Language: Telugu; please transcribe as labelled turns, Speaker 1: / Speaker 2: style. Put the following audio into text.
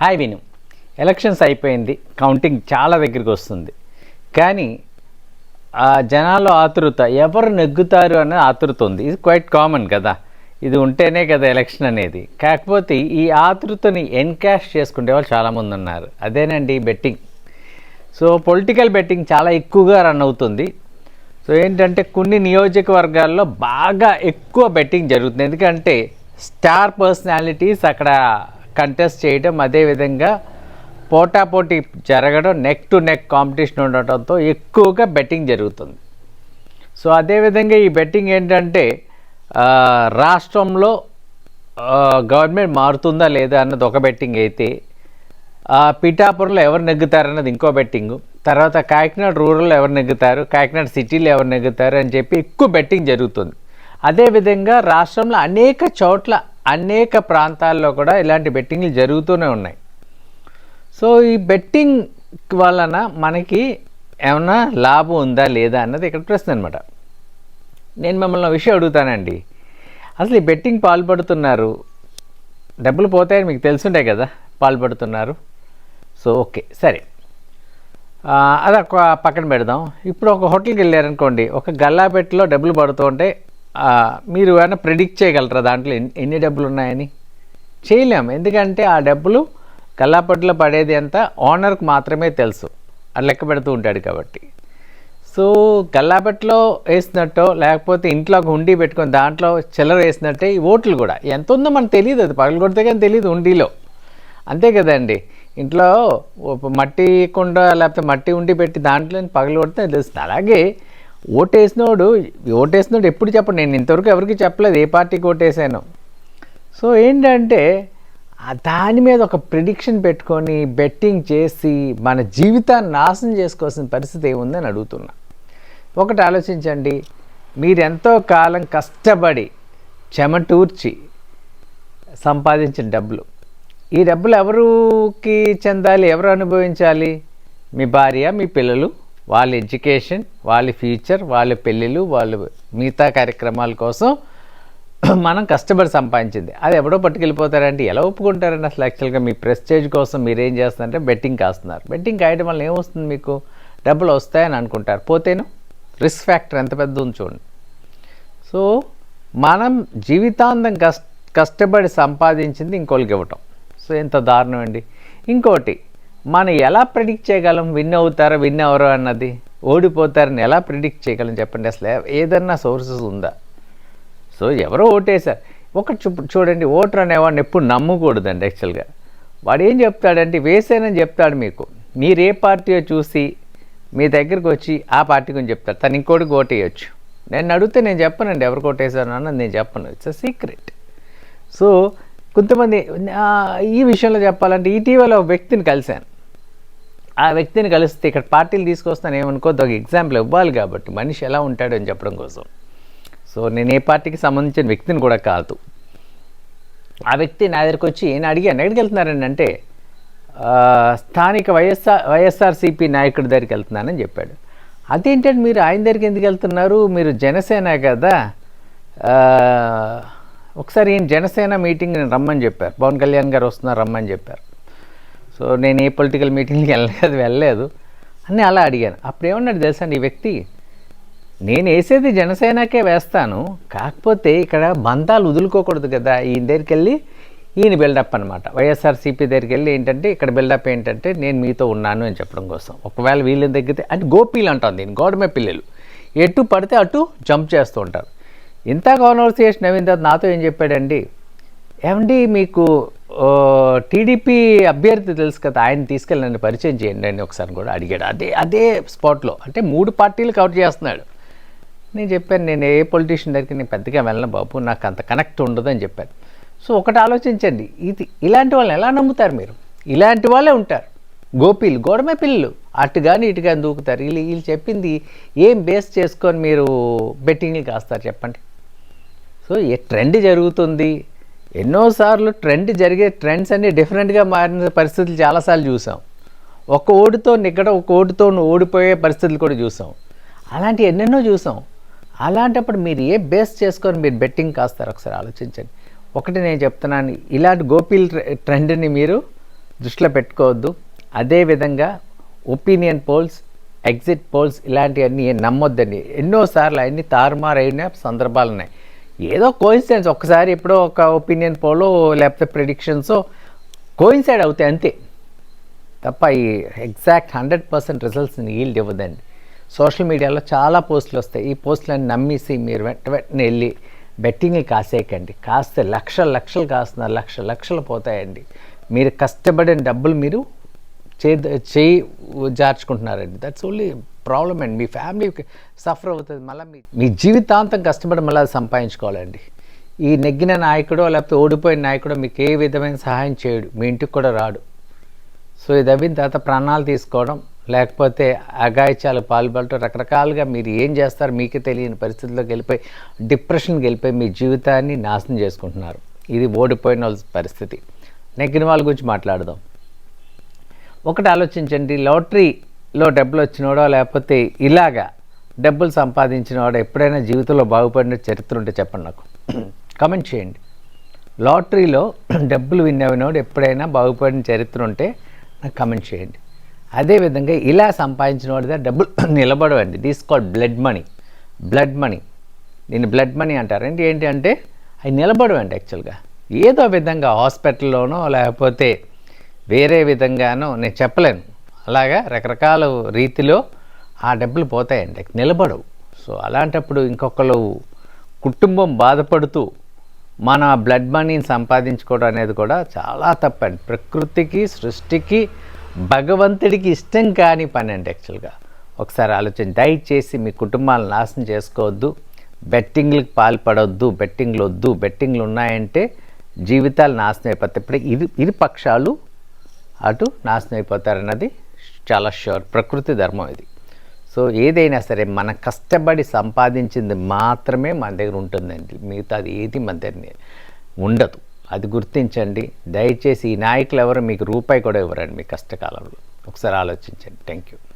Speaker 1: హాయ్ విను. ఎలక్షన్స్ అయిపోయింది. కౌంటింగ్ చాలా దగ్గరికి వస్తుంది. కానీ ఆ జనాల్లో ఆతృత ఎవరు నెగ్గుతారు అనే ఆతృత ఉంది. ఇది క్వైట్ కామన్ కదా. ఇది ఉంటేనే కదా ఎలక్షన్ అనేది. కాకపోతే ఈ ఆతృతని ఎన్కాష్ చేసుకునే వాళ్ళు చాలామంది ఉన్నారు. అదేనండి బెట్టింగ్ సో పొలిటికల్ బెట్టింగ్ చాలా ఎక్కువగా రన్ అవుతుంది. సో ఏంటంటే కొన్ని నియోజకవర్గాల్లో బాగా ఎక్కువ బెట్టింగ్ జరుగుతుంది. ఎందుకంటే స్టార్ పర్సనాలిటీస్ అక్కడ కంటెస్ట్ చేయడం అదేవిధంగా పోటాపోటీ జరగడం నెక్ టు నెక్ కాంపిటీషన్ ఉండటంతో ఎక్కువగా బెట్టింగ్ జరుగుతుంది. సో అదేవిధంగా ఈ బెట్టింగ్ ఏంటంటే రాష్ట్రంలో గవర్నమెంట్ మారుతుందా లేదా అన్నది ఒక బెట్టింగ్ అయితే పిఠాపురంలో ఎవరు నెగ్గుతారన్నది ఇంకో బెట్టింగ్ తర్వాత కాకినాడ రూరల్లో ఎవరు నెగ్గుతారు కాకినాడ సిటీలో ఎవరు నెగ్గుతారు అని చెప్పి ఎక్కువ బెట్టింగ్ జరుగుతుంది. అదేవిధంగా రాష్ట్రంలో అనేక చోట్ల అనేక ప్రాంతాల్లో కూడా ఇలాంటి బెట్టింగ్లు జరుగుతూనే ఉన్నాయి. సో ఈ బెట్టింగ్ వలన మనకి ఏమన్నా లాభం ఉందా లేదా అన్నది ఇక్కడ ప్రశ్న అనమాట నేను మిమ్మల్ని విషయం అడుగుతానండి. అసలు ఈ బెట్టింగ్ పాల్పడుతున్నారు? డబ్బులు పోతాయని మీకు తెలుసుంటాయి కదా పాల్పడుతున్నారు. సో ఓకే సరే. అది ఒక పక్కన పెడదాం. ఇప్పుడు ఒక హోటల్కి వెళ్ళారనుకోండి ఒక గల్లాపెట్టలో డబ్బులు పడుతూ ఉంటే మీరు ఏమైనా ప్రిడిక్ట్ చేయగలరా దాంట్లో ఎన్ని ఎన్ని డబ్బులు ఉన్నాయని? చేయలేము. ఎందుకంటే ఆ డబ్బులు గల్లాపెట్టలో పడేది ఎంత ఓనర్కి మాత్రమే తెలుసు. అది లెక్క పెడుతూ ఉంటాడు కాబట్టి. సో గల్లాపెట్టలో వేసినట్టో లేకపోతే ఇంట్లో ఒక హుండీ పెట్టుకొని దాంట్లో చిల్లర వేసినట్టే ఈ ఓట్లు కూడా. ఎంత ఉందో మనకు తెలియదు. అది పగలు కొడితే కానీ తెలియదు హుండీలో. అంతే కదండి. ఇంట్లో మట్టి కుండ లేకపోతే మట్టి ఉండి పెట్టి దాంట్లో పగలు కొడితే తెలుస్తుంది. అలాగే ఓటేసినోడు ఓటేసినోడు ఎప్పుడు చెప్పండి. నేను ఇంతవరకు ఎవరికి చెప్పలేదు ఏ పార్టీకి ఓటేసాను. సో ఏంటంటే దాని మీద ఒక ప్రిడిక్షన్ పెట్టుకొని బెట్టింగ్ చేసి మన జీవితాన్ని నాశనం చేసుకోవాల్సిన పరిస్థితి ఏముందని అడుగుతున్నా. ఒకటి ఆలోచించండి. మీరు ఎంతో కాలం కష్టపడి చెమటూర్చి సంపాదించిన డబ్బులు. ఈ డబ్బులు ఎవరికి చెందాలి ఎవరు అనుభవించాలి? మీ భార్య మీ పిల్లలు? వాళ్ళ ఎడ్యుకేషన్ వాళ్ళ ఫ్యూచర్ వాళ్ళ పెళ్ళిళ్ళు వాళ్ళ మిగతా కార్యక్రమాల కోసం మనం కష్టపడి సంపాదించింది. అది ఎవడో పట్టుకెళ్ళిపోతారంటే ఎలా ఒప్పుకుంటారండి అసలు యాక్చువల్గా మీ ప్రెస్టేజ్ కోసం మీరు ఏం చేస్తున్నారంటే బెట్టింగ్ కాస్తున్నారు. బెట్టింగ్ కాయడం వల్ల ఏమొస్తుంది మీకు? డబ్బులు వస్తాయని అనుకుంటారు. పోతేను రిస్క్ ఫ్యాక్టర్ ఎంత పెద్ద ఉంది చూడండి. సో మనం జీవితాంతం కష్ట కష్టపడి సంపాదించింది ఇంకోళ్ళకి ఇవ్వటం. సో ఎంత దారుణం అండి. ఇంకోటి మనం ఎలా ప్రిడిక్ట్ చేయగలం? విన్ అవుతారా విన్ అవరో అన్నది? ఓడిపోతారని ఎలా ప్రిడిక్ట్ చేయగలం చెప్పండి అసలు? ఏదన్నా సోర్సెస్ ఉందా? సో ఎవరో ఓటేశారు ఒకటి చూ చూడండి ఓటర్ అనేవాడిని ఎప్పుడు నమ్మకూడదండి యాక్చువల్గా వాడు ఏం చెప్తాడంటే వేసేనని చెప్తాడు మీకు. మీరు ఏ పార్టీయో చూసి మీ దగ్గరికి వచ్చి ఆ పార్టీ గురించి చెప్తాడు తను ఇంకోటి ఓటేయచ్చు. నేను అడిగితే నేను చెప్పనండి ఎవరికి ఓటేసాను అన్నది నేను చెప్పను. ఇట్స్ అ సీక్రెట్ సో కొంతమంది ఈ విషయంలో చెప్పాలంటే ఇటీవల ఒక వ్యక్తిని కలిశాను. ఆ వ్యక్తిని కలిస్తే ఇక్కడ పార్టీలు తీసుకొస్తాను ఏమనుకోద్దు ఒక ఎగ్జాంపుల్ ఇవ్వాలి కాబట్టి మనిషి ఎలా ఉంటాడు అని చెప్పడం కోసం. సో నేను ఏ పార్టీకి సంబంధించిన వ్యక్తిని కూడా కాదు. ఆ వ్యక్తి నా దగ్గరికి వచ్చి నేను అడిగాను ఎక్కడికి వెళ్తున్నారని అంటే స్థానిక వైఎస్ఆర్ వైఎస్ఆర్సీపీ నాయకుడి దగ్గరికి వెళ్తున్నానని చెప్పాడు. అదేంటంటే మీరు ఆయన దగ్గరికి ఎందుకు వెళ్తున్నారు? మీరు జనసేన కదా. ఒకసారి ఈయన జనసేన మీటింగ్ రమ్మని చెప్పారు. పవన్ కళ్యాణ్ గారు వస్తున్నారు రమ్మని చెప్పారు. సో నేను ఏ పొలిటికల్ మీటింగ్కి వెళ్ళలేదు వెళ్ళలేదు. అని అలా అడిగాను. అప్పుడు ఏమన్నాడు తెలుసా ఈ వ్యక్తి? నేను వేసేది జనసేనకే వేస్తాను. కాకపోతే ఇక్కడ బంధాలు వదులుకోకూడదు కదా. ఈయన దగ్గరికి వెళ్ళి ఈయన బిల్డప్ అనమాట వైఎస్ఆర్సీపీ దగ్గరికి వెళ్ళి ఏంటంటే ఇక్కడ బిల్డప్ ఏంటంటే నేను మీతో ఉన్నాను అని చెప్పడం కోసం. ఒకవేళ వీళ్ళని తగ్గితే అంటే గోపీలు అంటాం దీన్ని గోడమే పిల్లలు. ఎటు పడితే అటు జంప్ చేస్తూ ఉంటారు. ఇంత కాన్వర్సేషన్ అయిన తర్వాత నాతో ఏం చెప్పాడండి? ఏమండి మీకు టీడీపీ అభ్యర్థి తెలుసు కదా ఆయన తీసుకెళ్ళి నన్ను పరిచయం చేయండి అని ఒకసారి కూడా అడిగాడు. అదే అదే స్పాట్లో అంటే మూడు పార్టీలు కవర్ చేస్తున్నాడు. నేను చెప్పాను నేను ఏ పొలిటీషియన్ దగ్గరికి నేను పెద్దగా వెళ్ళను బాబు నాకు అంత కనెక్ట్ ఉండదు అని చెప్పాను. సో ఒకటి ఆలోచించండి ఇది ఇలాంటి వాళ్ళని ఎలా నమ్ముతారు మీరు? ఇలాంటి వాళ్ళే ఉంటారు. గోపీలు గోడమే పిల్లలు అటు కానీ ఇటు కానీ దూకుతారు. వీళ్ళు వీళ్ళు చెప్పింది ఏం బేస్ చేసుకొని మీరు బెట్టింగ్లు కాస్తారు చెప్పండి. సో ఏ ట్రెండ్ జరుగుతుంది? ఎన్నోసార్లు ట్రెండ్ జరిగే ట్రెండ్స్ అన్ని డిఫరెంట్గా మారిన పరిస్థితులు చాలాసార్లు చూసాం. ఒక ఓటుతో నిక్కడ ఒక ఓటుతో ఓడిపోయే పరిస్థితులు కూడా చూసాం. అలాంటి ఎన్నెన్నో చూసాం. అలాంటప్పుడు మీరు ఏ బేస్ చేసుకొని మీరు బెట్టింగ్ కాస్తారు? ఒకసారి ఆలోచించండి. ఒకటి నేను చెప్తున్నాను ఇలాంటి గోపీల్ ట్రె- ట్రెండ్ని మీరు దృష్టిలో పెట్టుకోవద్దు. అదేవిధంగా ఒపీనియన్ పోల్స్ ఎగ్జిట్ పోల్స్ ఇలాంటివన్నీ నమ్మొద్దండి. ఎన్నోసార్లు అన్ని తారుమారైన సందర్భాలు ఉన్నాయి ఏదో కోయిన్సిడెన్స్ ఒక్కసారి ఎప్పుడో ఒక ఒపీనియన్ పోలో లేకపోతే ప్రిడిక్షన్స్ కోయిన్సైడ్ అవుతాయి అంతే. తప్ప ఈ ఎగ్జాక్ట్ హండ్రెడ్ పర్సెంట్ రిజల్ట్స్ని ఈల్డ్ ఇవ్వదండి. సోషల్ మీడియాలో చాలా పోస్టులు వస్తాయి. ఈ పోస్టులను నమ్మేసి మీరు వెంట వెంటనే వెళ్ళి బెట్టింగ్లు కాసేయకండి. కాస్తే లక్షల లక్షలు కాస్తున్నారు. లక్ష లక్షలు పోతాయండి. మీరు కష్టపడిన డబ్బులు మీరు చే చేయి జార్చుకుంటున్నారండి. దట్స్ ఓన్లీ ప్రాబ్లం అండి మీ ఫ్యామిలీ సఫర్ అవుతుంది. మళ్ళీ మీ మీ జీవితాంతం కష్టపడి మళ్ళీ అది సంపాదించుకోవాలండి. ఈ నెగ్గిన నాయకుడో లేకపోతే ఓడిపోయిన నాయకుడో మీకు ఏ విధమైన సహాయం చేయడు. మీ ఇంటికి కూడా రాడు. సో ఇది అయిన తర్వాత ప్రాణాలు తీసుకోవడం లేకపోతే అగాయిత్యాలు పాల్పడటం రకరకాలుగా మీరు ఏం చేస్తారు మీకే తెలియని పరిస్థితుల్లోకి వెళ్ళిపోయి డిప్రెషన్కి వెళ్ళిపోయి మీ జీవితాన్ని నాశనం చేసుకుంటున్నారు. ఇది ఓడిపోయిన వాళ్ళ పరిస్థితి. నెగ్గిన వాళ్ళ గురించి మాట్లాడదాం. ఒకటి ఆలోచించండి. లాటరీ లో డబ్బులు వచ్చినోడో లేకపోతే ఇలాగా డబ్బులు సంపాదించినవాడు ఎప్పుడైనా జీవితంలో బాగుపడిన చరిత్ర ఉంటే చెప్పండి నాకు. కమెంట్ చేయండి. లాటరీలో డబ్బులు విన్నవినోడు ఎప్పుడైనా బాగుపడిన చరిత్ర ఉంటే నాకు కమెంట్ చేయండి. అదేవిధంగా ఇలా సంపాదించిన వాడి డబ్బులు నిలబడవండి. This called blood money blood money దీన్ని బ్లడ్ మనీ అంటారు. ఏంటి ఏంటి అంటే అవి నిలబడవండి యాక్చువల్గా ఏదో విధంగా హాస్పిటల్లోనో లేకపోతే వేరే విధంగానో నేను చెప్పలేను. అలాగా రకరకాల రీతిలో ఆ డబ్బులు పోతాయండి నిలబడవు. సో అలాంటప్పుడు ఇంకొకరు కుటుంబం బాధపడుతూ మన బ్లడ్ మనీని సంపాదించుకోవడం అనేది కూడా చాలా తప్పండి. ప్రకృతికి సృష్టికి భగవంతుడికి ఇష్టం కాని పని అండి యాక్చువల్గా. ఒకసారి ఆలోచన దయచేసి మీ కుటుంబాలను నాశనం చేసుకోవద్దు బెట్టింగ్లకు పాల్పడవద్దు బెట్టింగ్లు వద్దు బెట్టింగ్లు ఉన్నాయంటే జీవితాలు నాశనం అయిపోతాయి. ఇప్పుడు ఇరు ఇరు పక్షాలు అటు నాశనం అయిపోతారన్నది చాలా ష్యూర్ ప్రకృతి ధర్మం ఇది. సో ఏదైనా సరే మన కష్టపడి సంపాదించింది మాత్రమే మన దగ్గర ఉంటుందండి. మిగతాది ఏది మన దగ్గర ఉండదు. అది గుర్తించండి. దయచేసి ఈ నాయకులు ఎవరు? మీకు రూపాయి కూడా ఇవ్వరండి మీ కష్టకాలంలో. ఒకసారి ఆలోచించండి. Thank you